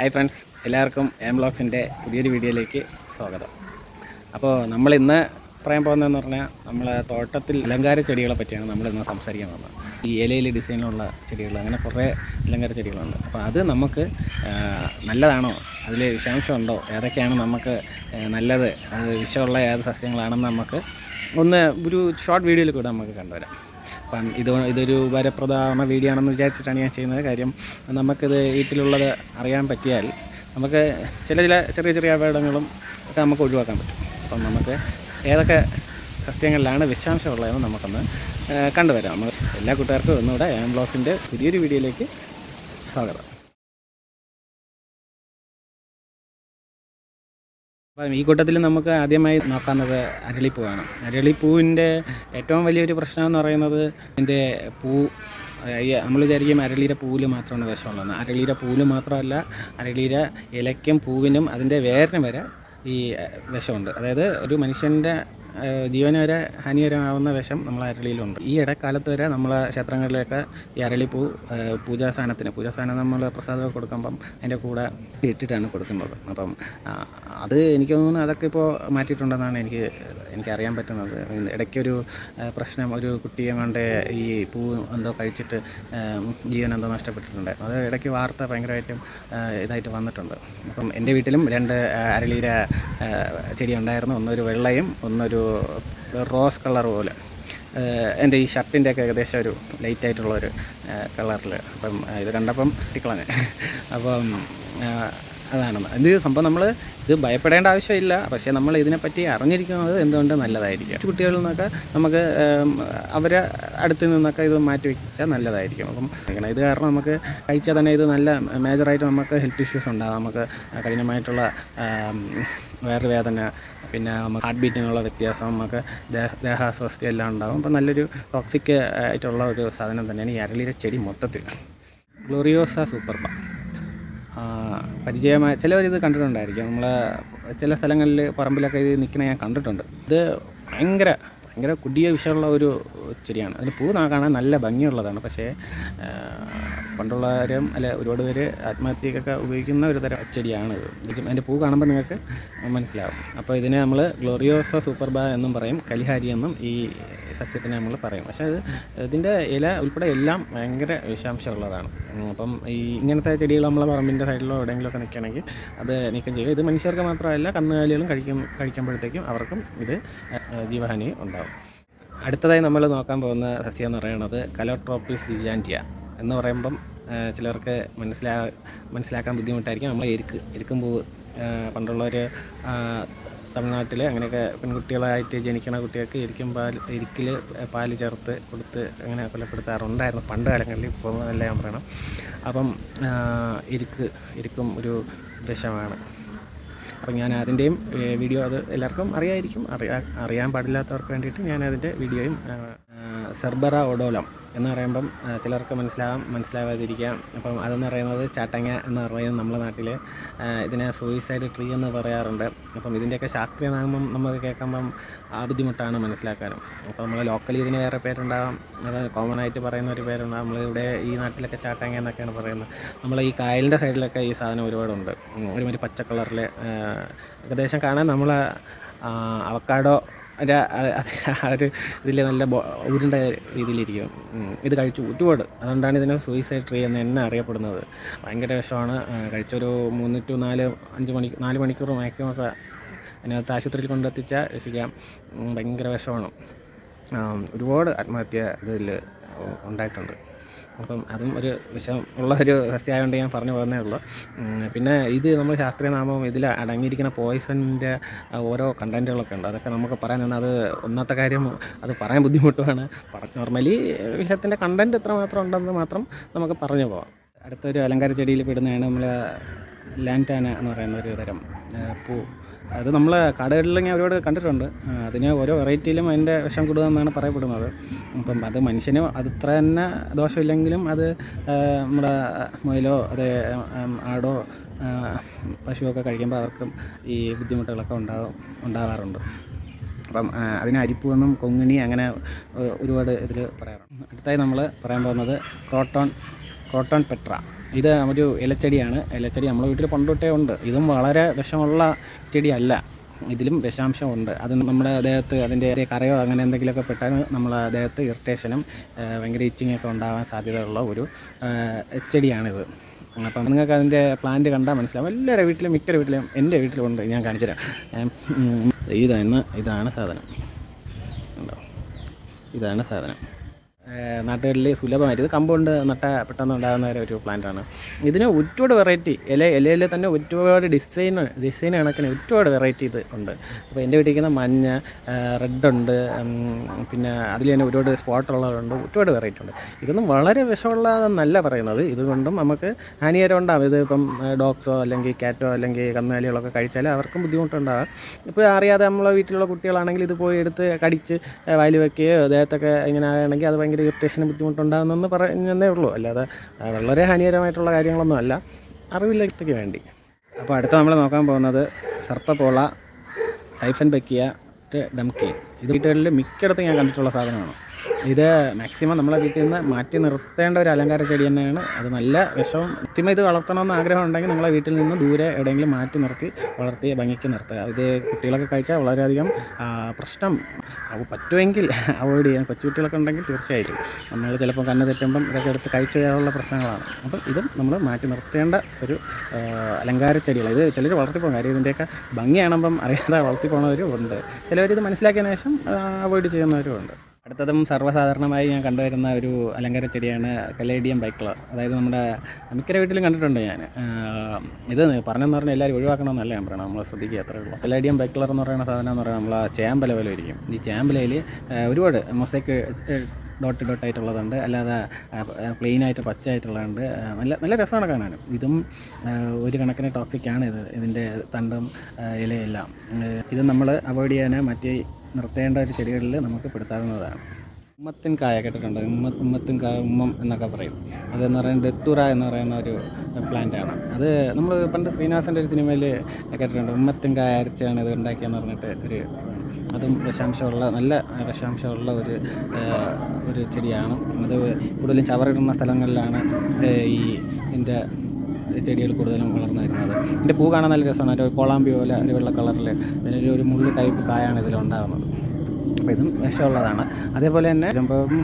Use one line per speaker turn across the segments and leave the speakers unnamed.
Hi friends എല്ലാവർക്കും M ബ്ലോഗ്സിന്റെ പുതിയൊരു വീഡിയോയിലേക്ക് സ്വാഗതം. അപ്പോൾ നമ്മൾ ഇന്ന് പറയാൻ പോകുന്നതെന്ന് പറഞ്ഞാൽ നമ്മളെ തോട്ടത്തിൽ അലങ്കാര ചെടികളെ പറ്റിയാണ് നമ്മൾ ഇന്ന് സംസാരിക്കാൻ പോകുന്നത്. ഈ ഇലയിൽ ഡിസൈനിലുള്ള ചെടികൾ അങ്ങനെ കുറേ അലങ്കാര ചെടികളുണ്ട്. അപ്പോൾ അത് നമുക്ക് നല്ലതാണോ? അതിൽ വിഷാംശമുണ്ടോ? ഏതൊക്കെയാണ് നമുക്ക് നല്ലത്? അത് വിഷമുള്ള ഏത് സസ്യങ്ങളാണെന്ന് നമുക്ക് ഒന്ന് ഒരു ഷോർട്ട് വീഡിയോയിൽ കൂടെ നമുക്ക് കണ്ടുവരാം. അപ്പം ഇത് ഇതൊരു ഉപകാരപ്രദമായ വീഡിയോ ആണെന്ന് വിചാരിച്ചിട്ടാണ് ഞാൻ ചെയ്യുന്നത്. കാര്യം നമുക്കിത് വീട്ടിലുള്ളത് അറിയാൻ പറ്റിയാൽ നമുക്ക് ചില ചില ചെറിയ ചെറിയ അപകടങ്ങളും ഒക്കെ നമുക്ക് ഒഴിവാക്കാൻ പറ്റും. അപ്പം നമുക്ക് ഏതൊക്കെ സസ്യങ്ങളിലാണ് വിഷാംശമുള്ളതെന്ന് നമുക്കൊന്ന് കണ്ടുവരാം. നമ്മൾ എല്ലാ കൂട്ടുകാർക്കും ഒന്നുകൂടെ എം ബ്ലോസിന്റെ പുതിയൊരു വീഡിയോയിലേക്ക് സ്വാഗതം. അപ്പം ഈ കൂട്ടത്തിൽ നമുക്ക് ആദ്യമായി നോക്കാവുന്നത് അരളിപ്പൂവാണ്. അരളിപ്പൂവിന്റെ ഏറ്റവും വലിയൊരു പ്രശ്നം എന്ന് പറയുന്നത് ഇതിന്റെ പൂ നമ്മൾ വിചാരിക്കും അരളിയുടെ പൂവിൽ മാത്രമാണ് വിഷമുള്ളതെന്ന് അരളിയുടെ പൂവിൽ മാത്രമല്ല അരളിയുടെ ഇലയ്ക്കും പൂവിനും അതിന്റെ വേരിനും വരെ ഈ വിഷമുണ്ട്. അതായത് ഒരു മനുഷ്യന്റെ ജീവന് വരെ ഹാനികരമാവുന്ന വിഷം നമ്മളെ അരളിയിലുണ്ട്. ഈ ഇടക്കാലത്ത് വരെ നമ്മളെ ക്ഷേത്രങ്ങളിലൊക്കെ ഈ അരളിപ്പൂ പൂജാ സ്ഥാനം നമ്മൾ പ്രസാദമൊക്കെ കൊടുക്കുമ്പം അതിന്റെ കൂടെ ഇട്ടിട്ടാണ് കൊടുക്കുന്നത്. അപ്പം അത് എനിക്ക് തോന്നുന്നു അതൊക്കെ ഇപ്പോൾ മാറ്റിയിട്ടുണ്ടെന്നാണ് എനിക്ക് എനിക്കറിയാൻ പറ്റുന്നത്. ഇടയ്ക്കൊരു പ്രശ്നം ഒരു കുട്ടിയെ കൊണ്ട് ഈ പൂ എന്തോ കഴിച്ചിട്ട് ജീവൻ എന്തോ നഷ്ടപ്പെട്ടിട്ടുണ്ട്. അത് ഇടയ്ക്ക് വാർത്ത ഭയങ്കരമായിട്ടും ഇതായിട്ട് വന്നിട്ടുണ്ട്. അപ്പം എന്റെ വീട്ടിലും രണ്ട് അരളിയുടെ ചെടി ഉണ്ടായിരുന്നു. ഒന്നൊരു വെള്ളയും ഒന്നൊരു റോസ് കളർ പോലെ. എന്റെ ഈ ഷർട്ടിന്റെ ഒക്കെ ഏകദേശം ഒരു ലൈറ്റ് ആയിട്ടുള്ള ഒരു കളറിൽ അപ്പം ഇത് കണ്ടപ്പം ടിക്കളഞ്ഞ് അപ്പം അതാണ്. എന്ത് സംഭവം നമ്മൾ ഇത് ഭയപ്പെടേണ്ട ആവശ്യമില്ല. പക്ഷേ നമ്മൾ ഇതിനെപ്പറ്റി അറിഞ്ഞിരിക്കുന്നത് എന്തുകൊണ്ട് നല്ലതായിരിക്കും? കുട്ടികളിൽ നിന്നൊക്കെ നമുക്ക് അവരെ അടുത്ത് നിന്നൊക്കെ ഇത് മാറ്റി വെച്ചാൽ നല്ലതായിരിക്കും. അപ്പം ഇത് കാരണം നമുക്ക് കഴിച്ചാൽ തന്നെ ഇത് നല്ല മേജറായിട്ട് നമുക്ക് ഹെൽത്ത് ഇഷ്യൂസ് ഉണ്ടാകും നമുക്ക് കഠിനമായിട്ടുള്ള വേദന പിന്നെ നമുക്ക് ഹാർട്ട് ബീറ്റിനുള്ള വ്യത്യാസം നമുക്ക് ദേഹ ദേഹാസ്വസ്ഥ എല്ലാം ഉണ്ടാകും അപ്പം നല്ലൊരു ടോക്സിക് ആയിട്ടുള്ള ഒരു സാധനം തന്നെയാണ് ഈ അരളിയുടെ ചെടി മൊത്തത്തിൽ. ഗ്ലോറിയോസ സൂപ്പർബ പരിചയമായ ചിലവരിത് കണ്ടിട്ടുണ്ടായിരിക്കും. നമ്മൾ ചില സ്ഥലങ്ങളിൽ പറമ്പിലൊക്കെ ഇത് നിൽക്കണ ഞാൻ കണ്ടിട്ടുണ്ട്. ഇത് ഭയങ്കര ഭയങ്കര കുടിയ വിഷമുള്ള ഒരു ചെടിയാണ്. അതിന് പൂ കാണാൻ നല്ല ഭംഗിയുള്ളതാണ്. പക്ഷേ പണ്ടുള്ളവരും അല്ല ഒരുപാട് പേര് ആത്മഹത്യക്കൊക്കെ ഉപയോഗിക്കുന്ന ഒരു തരം ചെടിയാണ് ഇത്. അതിന്റെ പൂ കാണുമ്പോൾ നിങ്ങൾക്ക് മനസ്സിലാവും. അപ്പോൾ ഇതിനെ നമ്മൾ ഗ്ലോറിയോസ സൂപ്പർബ എന്നും പറയും കലിഹാരി എന്നും ഈ സസ്യത്തിനെ നമ്മൾ പറയും. പക്ഷേ ഇത് ഇതിന്റെ ഇല ഉൾപ്പെടെ എല്ലാം ഭയങ്കര വിഷാംശമുള്ളതാണ്. അപ്പം ഈ ഇങ്ങനത്തെ ചെടികൾ നമ്മളെ പറമ്പിന്റെ സൈഡിലോ എവിടെയെങ്കിലുമൊക്കെ നിൽക്കുകയാണെങ്കിൽ അത് നീക്കം ചെയ്യുക. ഇത് മനുഷ്യർക്ക് മാത്രമല്ല കന്നുകാലികളും കഴിക്കും കഴിക്കുമ്പോഴത്തേക്കും അവർക്കും ഇത് ജീവഹാനി ഉണ്ടാകും. അടുത്തതായി നമ്മൾ നോക്കാൻ പോകുന്ന സസ്യം എന്ന് പറയുന്നത് കലോട്രോപ്പിസ് ഡിജാന്റിയ എന്ന് പറയുമ്പം ചിലർക്ക് മനസ്സിലാ മനസ്സിലാക്കാൻ ബുദ്ധിമുട്ടായിരിക്കും. നമ്മൾ എരുക്ക് എരുക്കും പൂവ് പണ്ടുള്ളവർ തമിഴ്നാട്ടിൽ അങ്ങനെയൊക്കെ പെൺകുട്ടികളായിട്ട് ജനിക്കണ കുട്ടികൾക്ക് ഇരിക്കും പാൽ ഇരിക്കിൽ പാൽ ചേർത്ത് കൊടുത്ത് അങ്ങനെ കൊലപ്പെടുത്താറുണ്ടായിരുന്നു പണ്ട് കാലങ്ങളിൽ ഇപ്പോൾ അല്ല ഞാൻ പറയണം അപ്പം ഇരിക്ക് ഇരിക്കും ഒരു വിഷമാണ്. അപ്പം ഞാൻ അതിന്റെയും വീഡിയോ അത് എല്ലാവർക്കും അറിയായിരിക്കും. അറിയാ അറിയാൻ പാടില്ലാത്തവർക്ക് വേണ്ടിയിട്ട് ഞാൻ അതിന്റെ വീഡിയോയും സെർബറ ഒഡോലം എന്ന് പറയുമ്പം ചിലർക്ക് മനസ്സിലാകാം മനസ്സിലാവാതിരിക്കാം. അപ്പം അതെന്ന് പറയുന്നത് ചാട്ടങ്ങ എന്ന് പറയുന്നത് നമ്മുടെ നാട്ടിൽ ഇതിനെ സൂയിസൈഡ് ട്രീ എന്ന് പറയാറുണ്ട്. അപ്പം ഇതിന്റെയൊക്കെ ശാസ്ത്രീയ നാമം നമ്മൾ കേൾക്കുമ്പം ആ ബുദ്ധിമുട്ടാണ് മനസ്സിലാക്കാനും. അപ്പോൾ നമ്മൾ ലോക്കലി ഇതിന് വേറെ പേരുണ്ടാകാം അത് കോമൺ ആയിട്ട് പറയുന്ന ഒരു പേരുണ്ടാകും നമ്മളിവിടെ ഈ നാട്ടിലൊക്കെ ചാട്ടങ്ങ എന്നൊക്കെയാണ് പറയുന്നത്. നമ്മൾ ഈ കായലിന്റെ സൈഡിലൊക്കെ ഈ സാധനം ഒരുപാടുണ്ട്. ഒരുമാതിരി പച്ച കളറിൽ ഏകദേശം കാണാൻ നമ്മൾ അവക്കാടോ ഒരു ആ ഒരു ഇതിൽ നല്ല ഉരുണ്ട രീതിയിലിരിക്കും. ഇത് കഴിച്ചു ഒരുപാട്. അതുകൊണ്ടാണ് ഇതിനെ സൂയിസൈഡ് ട്രീ എന്ന് തന്നെ അറിയപ്പെടുന്നത്. ഭയങ്കര വിഷമാണ്. കഴിച്ചൊരു മൂന്ന് ടു നാല് അഞ്ച് മണി നാല് മണിക്കൂർ മാക്സിമം ഒക്കെ അതിനകത്ത് ആശുപത്രിയിൽ കൊണ്ടെത്തിച്ചാൽ രക്ഷിക്കാം. ഭയങ്കര വിഷമാണ്. ഒരുപാട് ആത്മഹത്യ ഇതിൽ ഉണ്ടായിട്ടുണ്ട്. അപ്പം അതും ഒരു വിഷം ഉള്ള ഒരു സസ്യമായതുകൊണ്ട് ഞാൻ പറഞ്ഞു പോകുന്നേ ഉള്ളൂ. പിന്നെ ഇത് നമ്മൾ ശാസ്ത്രീയ നാമം ഇതിൽ അടങ്ങിയിരിക്കുന്ന പോയിസണിന്റെ ഓരോ കണ്ടന്റുകളൊക്കെ ഉണ്ട്. അതൊക്കെ നമുക്ക് പറയാൻ നിന്നാൽ അത് ഒന്നാമത്തെ കാര്യം അത് പറയാൻ ബുദ്ധിമുട്ടുമാണ് നോർമലി വിഷയത്തിന്റെ കണ്ടന്റ് എത്രമാത്രം ഉണ്ടെന്ന് മാത്രം നമുക്ക് പറഞ്ഞു പോവാം. അടുത്തൊരു അലങ്കാര ചെടിയിൽ പെടുന്നതാണ് നമ്മൾ ലാന്റാന എന്ന് പറയുന്ന ഒരു തരം പൂ. അത് നമ്മൾ കടകളിൽ ഞാൻ ഒരുപാട് കണ്ടിട്ടുണ്ട്. അതിന് ഓരോ വെറൈറ്റിയിലും അതിന്റെ വിഷം കൂടുതലെന്നാണ് പറയപ്പെടുന്നത്. അപ്പം അത് മനുഷ്യന് അത് ഇത്ര തന്നെ ദോഷമില്ലെങ്കിലും അത് നമ്മുടെ മുയലോ അതേ ആടോ പശുവൊക്കെ കഴിക്കുമ്പോൾ അവർക്കും ഈ ബുദ്ധിമുട്ടുകളൊക്കെ ഉണ്ടാകും ഉണ്ടാകാറുണ്ട് അപ്പം അതിന് അരിപ്പൂവെന്നും കൊങ്ങിണി അങ്ങനെ ഒരുപാട് ഇതിൽ പറയാറുണ്ട്. അടുത്തായി നമ്മൾ പറയാൻ പോകുന്നത് ക്രോട്ടോൺ ക്രോട്ടോൺ പെട്ര. ഇത് ഒരു ഇലച്ചെടിയാണ്. ഇലച്ചെടി നമ്മുടെ വീട്ടിൽ പണ്ടൊട്ടേ ഉണ്ട്. ഇതും വളരെ വിഷമുള്ള ചെടിയല്ല. ഇതിലും വിഷാംശമുണ്ട്. അത് നമ്മുടെ ദേഹത്ത് അതിന്റെ കറയോ അങ്ങനെ എന്തെങ്കിലുമൊക്കെ പെട്ടാൽ നമ്മളെ ദേഹത്ത് ഇറിറ്റേഷനും ഭയങ്കര ഇച്ചിങ് ഒക്കെ ഉണ്ടാവാൻ സാധ്യതയുള്ള ഒരു ചെടിയാണിത്. അപ്പം നിങ്ങൾക്ക് അതിന്റെ പ്ലാന്റ് കണ്ടാൽ മനസ്സിലാവും. എല്ലാവരുടെ വീട്ടിലും മിക്കൊരു വീട്ടിലും എന്റെ വീട്ടിലും ഉണ്ട്. ഞാൻ കാണിച്ചു തരാം. ഞാൻ, ഉം, ഇതാണ് ഇതാണ് സാധനം. ഉണ്ടോ ഇതാണ് സാധനം. നാട്ടുകളിൽ സുലഭമായിട്ട് ഇത് കമ്പൗണ്ട് നട്ട പെട്ടെന്ന് ഉണ്ടാകുന്ന ഒരു പ്ലാന്റാണ് ഇതിന് ഒരുപാട് വെറൈറ്റി ഇല ഇലയിൽ തന്നെ ഒരുപാട് ഡിസൈൻ ഡിസൈൻ കണക്കിന് ഒരുപാട് വെറൈറ്റി ഇത് ഉണ്ട്. അപ്പോൾ എന്റെ വീട്ടിൽ മഞ്ഞ റെഡ് ഉണ്ട് പിന്നെ അതിൽ തന്നെ ഒരുപാട് സ്പോട്ട് ഉള്ളതുണ്ട് ഒരുപാട് വെറൈറ്റി ഉണ്ട്. ഇതൊന്നും വളരെ വിഷമുള്ളതെന്നല്ല പറയുന്നത്. ഇതുകൊണ്ടും നമുക്ക് ഹാനികരം ഉണ്ടാകും ഇത് ഇപ്പം ഡോഗ്സോ അല്ലെങ്കിൽ കാറ്റോ അല്ലെങ്കിൽ കന്നുകാലികളൊക്കെ കഴിച്ചാൽ അവർക്കും ബുദ്ധിമുട്ടുണ്ടാകാം ഇപ്പോൾ അറിയാതെ നമ്മളെ വീട്ടിലുള്ള കുട്ടികളാണെങ്കിൽ ഇത് പോയി എടുത്ത് കടിച്ച് വയൽ വെക്കുകയോ ദേഹത്തൊക്കെ ഇങ്ങനെ ആണെങ്കിൽ അത് ഭയങ്കര ഇറിറ്റേഷന് ബുദ്ധിമുട്ടുണ്ടാകുന്നെന്ന് പറഞ്ഞതേ ഉള്ളൂ. അല്ലാതെ വളരെ ഹാനികരമായിട്ടുള്ള കാര്യങ്ങളൊന്നും അല്ല അറിവില്ലാത്തക്ക് വേണ്ടി. അപ്പോൾ അടുത്ത നമ്മൾ നോക്കാൻ പോകുന്നത് സർപ്പപോള ടൈഫൻ ബക്കിയ ഡംകി. ഇത് വീട്ടുകളിൽ മിക്കയിടത്തും ഞാൻ കണ്ടിട്ടുള്ള സാധനമാണ്. ഇത് മാക്സിമം നമ്മളെ വീട്ടിൽ നിന്ന് മാറ്റി നിർത്തേണ്ട ഒരു അലങ്കാര ചെടി തന്നെയാണ്. അത് നല്ല വിഷവും മാക്സിമം ഇത് വളർത്തണമെന്ന് ആഗ്രഹം ഉണ്ടെങ്കിൽ നിങ്ങളെ വീട്ടിൽ നിന്ന് ദൂരെ എവിടെയെങ്കിലും മാറ്റി നിർത്തി വളർത്തി ഭംഗിക്ക് നിർത്തുക. ഇത് കുട്ടികളൊക്കെ കഴിച്ചാൽ വളരെയധികം പ്രശ്നം പറ്റുമെങ്കിൽ അവോയ്ഡ് ചെയ്യാൻ കൊച്ചുകുട്ടികളൊക്കെ ഉണ്ടെങ്കിൽ തീർച്ചയായിട്ടും. നമ്മൾ ചിലപ്പോൾ കണ്ണ് തെറ്റുമ്പം ഇതൊക്കെ എടുത്ത് കഴിച്ചു ചെയ്യാനുള്ള പ്രശ്നങ്ങളാണ്. അപ്പം ഇതും നമ്മൾ മാറ്റി നിർത്തേണ്ട ഒരു അലങ്കാര ചെടികൾ ഇത് ചിലർ വളർത്തിപ്പോകും കാര്യം ഇതിന്റെയൊക്കെ ഭംഗി കാണുമ്പം അറിയാതെ വളർത്തിപ്പോണവരും ഉണ്ട്. ചിലവരിത് മനസ്സിലാക്കിയതിന് ശേഷം അവോയ്ഡ് ചെയ്യുന്നവരും ഉണ്ട്. അടുത്തതും സർവസാധാരണമായി ഞാൻ കണ്ടുവരുന്ന ഒരു അലങ്കാര ചെടിയാണ് കലേഡിയം ബൈക്കളർ അതായത് നമ്മുടെ മിക്കര വീട്ടിലും കണ്ടിട്ടുണ്ട് ഞാൻ. ഇത് പറഞ്ഞെന്ന് പറഞ്ഞാൽ എല്ലാവരും ഒഴിവാക്കണമെന്നല്ല ഞാൻ പറയണം നമ്മൾ ശ്രദ്ധിക്കുക അത്രേ ഉള്ളൂ. കലേഡിയം ബൈക്കളർ എന്ന് പറയുന്ന സാധനം എന്ന് പറയുന്നത് നമ്മൾ ചേമ്പല പോലെ ഇരിക്കും. ഈ ചേമ്പലയിൽ ഒരുപാട് മൊസൈക്ക് ഡോട്ട് ഡോട്ട് ആയിട്ടുള്ളതുണ്ട്. അല്ലാതെ പ്ലെയിൻ ആയിട്ട് പച്ച ആയിട്ടുള്ളതുണ്ട് നല്ല നല്ല രസമാണ് കാണാനും. ഇതും ഒരു കണക്കിന് ടോക്സിക്കാണ് ഇത് ഇതിന്റെ തണ്ടും ഇലയെല്ലാം. ഇത് നമ്മൾ അവോയ്ഡ് ചെയ്യാൻ മറ്റ് നിർത്തേണ്ട ഒരു ചെടികളിൽ നമുക്ക് പെടുത്താവുന്നതാണ്. ഉമ്മത്തിൻ കായ കേട്ടിട്ടുണ്ട്? ഉമ്മ ഉമ്മത്തിൻ കായ ഉമ്മം എന്നൊക്കെ പറയും. അതെന്ന് പറയുന്നത് ഡെത്തുറ എന്ന് പറയുന്ന ഒരു പ്ലാന്റ് ആണ്. അത് നമ്മൾ പണ്ട് ശ്രീനിവാസന്റെ ഒരു സിനിമയിൽ കേട്ടിട്ടുണ്ട്. ഉമ്മത്തിൻ കായ അരച്ചാണ് ഇത് ഉണ്ടാക്കിയെന്ന് പറഞ്ഞിട്ട് ഒരു അതും വിഷാംശമുള്ള നല്ല വിഷാംശമുള്ള ഒരു ഒരു ചെടിയാണ്. അത് കൂടുതലും ചവറിടുന്ന സ്ഥലങ്ങളിലാണ് ഈ ഇതിന്റെ ചെടികൾ കൂടുതലും വളർന്നു വരുന്നത്. ഇതിന്റെ പൂ കാണാൻ നല്ല രസമാണ്. ഒരു കൊളാമ്പി പോലെ ഒരു വെള്ള കളറിൽ അതിനൊരു ഒരു മുള്ളു ടൈപ്പ് കായാണ് ഇതിലുണ്ടാകുന്നത് അപ്പോൾ ഇതും വിഷമുള്ളതാണ്. അതേപോലെ തന്നെ ചിലപ്പം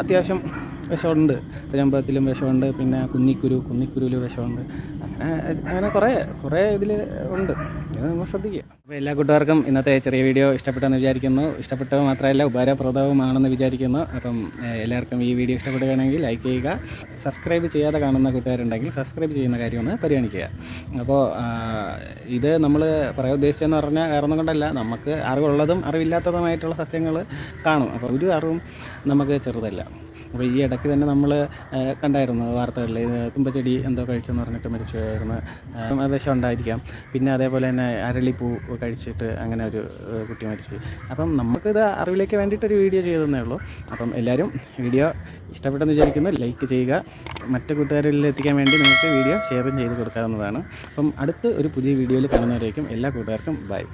അത്യാവശ്യം വിഷമുണ്ട്. ചെമ്പകത്തിലും വിഷമുണ്ട്. പിന്നെ കുന്നിക്കുരു കുന്നിക്കുരുവിൽ വിഷമുണ്ട്. അങ്ങനെ കുറേ കുറേ ഇതിൽ ഉണ്ട്. നമ്മൾ ശ്രദ്ധിക്കുക. അപ്പോൾ എല്ലാ കൂട്ടുകാർക്കും ഇന്നത്തെ ചെറിയ വീഡിയോ ഇഷ്ടപ്പെട്ടെന്ന് വിചാരിക്കുന്നു. ഇഷ്ടപ്പെട്ടത് മാത്രമല്ല ഉപകാരപ്രദവുമാണെന്ന് വിചാരിക്കുന്നു. അപ്പം എല്ലാവർക്കും ഈ വീഡിയോ ഇഷ്ടപ്പെടുകയാണെങ്കിൽ ലൈക്ക് ചെയ്യുക. സബ്സ്ക്രൈബ് ചെയ്യാതെ കാണുന്ന കൂട്ടുകാരുണ്ടെങ്കിൽ സബ്സ്ക്രൈബ് ചെയ്യുന്ന കാര്യം ഒന്ന് പരിഗണിക്കുക. അപ്പോൾ ഇത് നമ്മൾ പറയാൻ ഉദ്ദേശിച്ചതെന്ന് പറഞ്ഞാൽ കാരണം കൊണ്ടല്ല. നമുക്ക് അറിവുള്ളതും അറിവില്ലാത്തതുമായിട്ടുള്ള സസ്യങ്ങൾ കാണും. അപ്പോൾ ഒരു അറിവും നമുക്ക് ചെറുതല്ല. അപ്പോൾ ഈ ഇടയ്ക്ക് തന്നെ നമ്മൾ കണ്ടായിരുന്നു വാർത്തകളിൽ തുമ്പച്ചെടി എന്തോ കഴിച്ചെന്ന് പറഞ്ഞിട്ട് മരിച്ചു പോയായിരുന്നു ഉണ്ടായിരിക്കാം. പിന്നെ അതേപോലെ തന്നെ അരളിപ്പൂ കഴിച്ചിട്ട് അങ്ങനെ ഒരു കുട്ടി മരിച്ചു. അപ്പം നമുക്കിത് അറിവിലേക്ക് വേണ്ടിയിട്ടൊരു വീഡിയോ ചെയ്തതന്നേ ഉള്ളൂ. അപ്പം എല്ലാവരും വീഡിയോ ഇഷ്ടപ്പെട്ടെന്ന് വിചാരിക്കുന്നു. ലൈക്ക് ചെയ്യുക. മറ്റു കൂട്ടുകാരിൽ എത്തിക്കാൻ വേണ്ടി നിങ്ങൾക്ക് വീഡിയോ ഷെയറും ചെയ്ത് കൊടുക്കാവുന്നതാണ്. അപ്പം അടുത്ത് ഒരു പുതിയ വീഡിയോയിൽ കാണുന്നവരേക്കും എല്ലാ കൂട്ടുകാർക്കും ബൈ.